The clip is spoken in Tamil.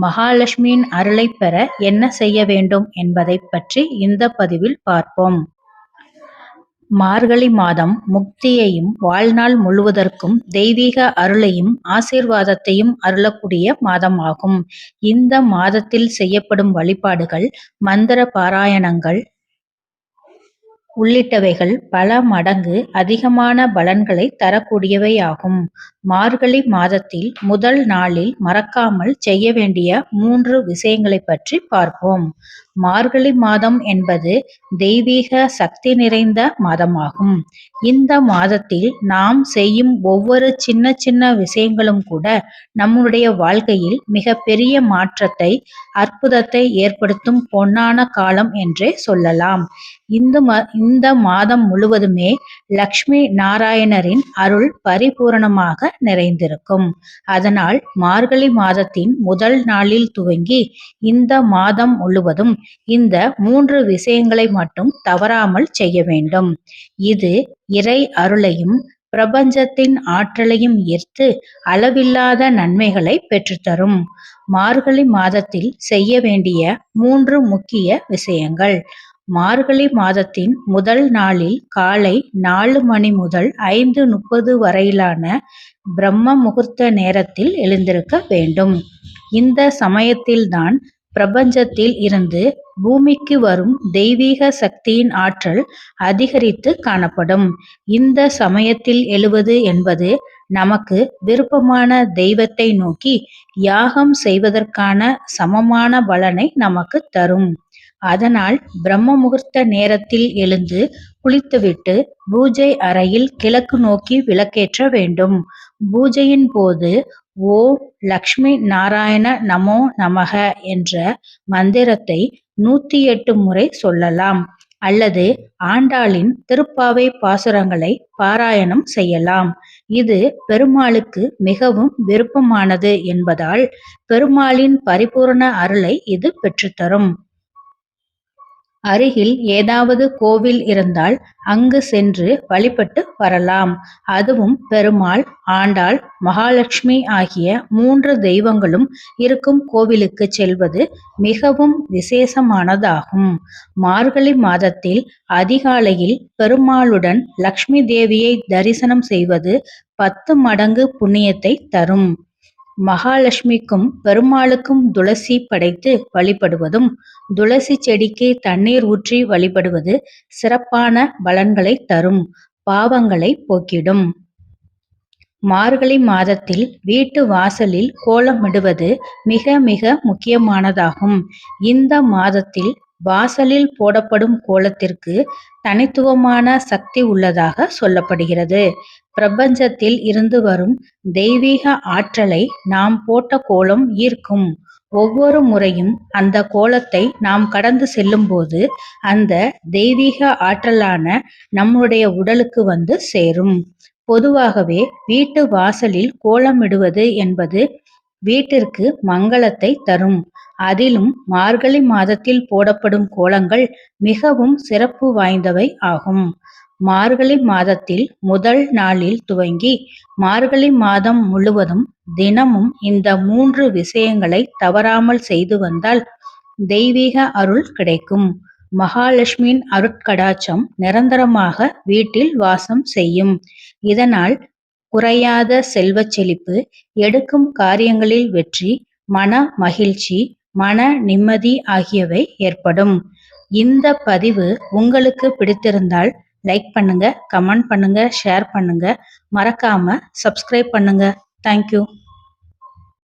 மகாலட்சுமியின் அருளை பெற என்ன செய்ய வேண்டும் என்பதைப் பற்றி இந்த பதிவில் பார்ப்போம். மார்கழி மாதம் முக்தியையும் வாழ்நாள் முழுவதற்கும் தெய்வீக அருளையும் ஆசீர்வாதத்தையும் அருளக்கூடிய மாதமாகும். இந்த மாதத்தில் செய்யப்படும் வழிபாடுகள் மந்திர பாராயணங்கள் உள்ளிட்டவைகள் பல மடங்கு அதிகமான பலன்களை தரக்கூடியவையாகும். மார்கழி மாதத்தில் முதல் நாளில் மறக்காமல் செய்ய வேண்டிய மூன்று விஷயங்களைப் பற்றி பார்ப்போம். மார்கழி மாதம் என்பது தெய்வீக சக்தி நிறைந்த மாதமாகும். இந்த மாதத்தில் நாம் செய்யும் ஒவ்வொரு சின்ன சின்ன விஷயங்களும் கூட நம்முடைய வாழ்க்கையில் மிக பெரிய மாற்றத்தை அற்புதத்தை ஏற்படுத்தும் பொன்னான காலம் என்றே சொல்லலாம். இந்த மாதம் முழுவதுமே லக்ஷ்மி நாராயணரின் அருள் பரிபூரணமாக நிறைந்திருக்கும். அதனால் மார்கழி மாதத்தின் முதல் நாளில் துவங்கி இந்த மாதம் முழுவதும் இந்த மூன்று விஷயங்களை மட்டும் தவறாமல் செய்ய வேண்டும். இது இறை அருளையும் பிரபஞ்சத்தின் ஆற்றலையும் ஈர்த்து அளவில்லாத நன்மைகளை பெற்றுத்தரும். மார்கழி மாதத்தில் செய்ய வேண்டிய மூன்று முக்கிய விஷயங்கள் மார்கழி மாதத்தின் முதல் நாளில் காலை நாலு மணி முதல் ஐந்து முப்பது வரையிலான பிரம்ம முகூர்த்த நேரத்தில் எழுந்திருக்க வேண்டும். இந்த சமயத்தில்தான் பிரபஞ்சத்தில் இருந்து பூமிக்கு வரும் தெய்வீக சக்தியின் ஆற்றல் அதிகரித்து காணப்படும். இந்த சமயத்தில் எழுவது என்பது நமக்கு விருப்பமான தெய்வத்தை நோக்கி யாகம் செய்வதற்கான சமமான பலனை நமக்கு தரும். அதனால் பிரம்ம முகூர்த்த நேரத்தில் எழுந்து குளித்துவிட்டு பூஜை அறையில் கிழக்கு நோக்கி விளக்கேற்ற வேண்டும். பூஜையின் போது ஓ லக்ஷ்மி நாராயண நமோ நமக என்ற மந்திரத்தை நூத்தி எட்டு முறை சொல்லலாம் அல்லது ஆண்டாளின் திருப்பாவை பாசுரங்களை பாராயணம் செய்யலாம். இது பெருமாளுக்கு மிகவும் விருப்பமானது என்பதால் பெருமாளின் பரிபூரண அருளை இது பெற்றுத்தரும். அருகில் ஏதாவது கோவில் இருந்தால் அங்கு சென்று வழிபட்டு வரலாம். அதுவும் பெருமாள் ஆண்டாள் மகாலட்சுமி ஆகிய மூன்று தெய்வங்களும் இருக்கும் கோவிலுக்கு செல்வது மிகவும் விசேஷமானதாகும். மார்கழி மாதத்தில் அதிகாலையில் பெருமாளுடன் லக்ஷ்மி தேவியை தரிசனம் செய்வது பத்து மடங்கு புண்ணியத்தை தரும். மகாலட்சுமிக்கும் பெருமாளுக்கும் துளசி படைத்து வழிபடுவதும் துளசி செடிக்கு தண்ணீர் ஊற்றி வழிபடுவது சிறப்பான பலன்களை தரும் பாவங்களை போக்கிடும். மார்கழி மாதத்தில் வீட்டு வாசலில் கோலமிடுவது மிக மிக முக்கியமானதாகும். இந்த மாதத்தில் வாசலில் போடப்படும் கோலத்திற்கு தனித்துவமான சக்தி உள்ளதாக சொல்லப்படுகிறது. பிரபஞ்சத்தில் இருந்து வரும் தெய்வீக ஆற்றலை நாம் போட்ட கோலம் ஈர்க்கும். ஒவ்வொரு முறையும் அந்த கோலத்தை நாம் கடந்து செல்லும்போது அந்த தெய்வீக ஆற்றலான நம்முடைய உடலுக்கு வந்து சேரும். பொதுவாகவே வீட்டு வாசலில் கோலமிடுவது என்பது வீட்டிற்கு மங்களத்தை தரும். அதிலும் மார்கழி மாதத்தில் போடப்படும் கோலங்கள் மிகவும் சிறப்பு வாய்ந்தவை ஆகும். மார்கழி மாதத்தில் முதல் நாளில் துவங்கி மார்கழி மாதம் முழுவதும் தினமும் இந்த மூன்று விஷயங்களை தவறாமல் செய்து வந்தால் தெய்வீக அருள் கிடைக்கும். மகாலட்சுமியின் அருட்கடாச்சம் நிரந்தரமாக வீட்டில் வாசம் செய்யும். இதனால் குறையாத செல்வச் செழிப்பு எடுக்கும் காரியங்களில் வெற்றி மன மகிழ்ச்சி மன நிம்மதி ஆகியவை ஏற்படும். இந்த பதிவு உங்களுக்கு பிடித்திருந்தால் லைக் பண்ணுங்க கமெண்ட் பண்ணுங்க ஷேர் பண்ணுங்க மறக்காம சப்ஸ்கிரைப் பண்ணுங்க. தேங்க்யூ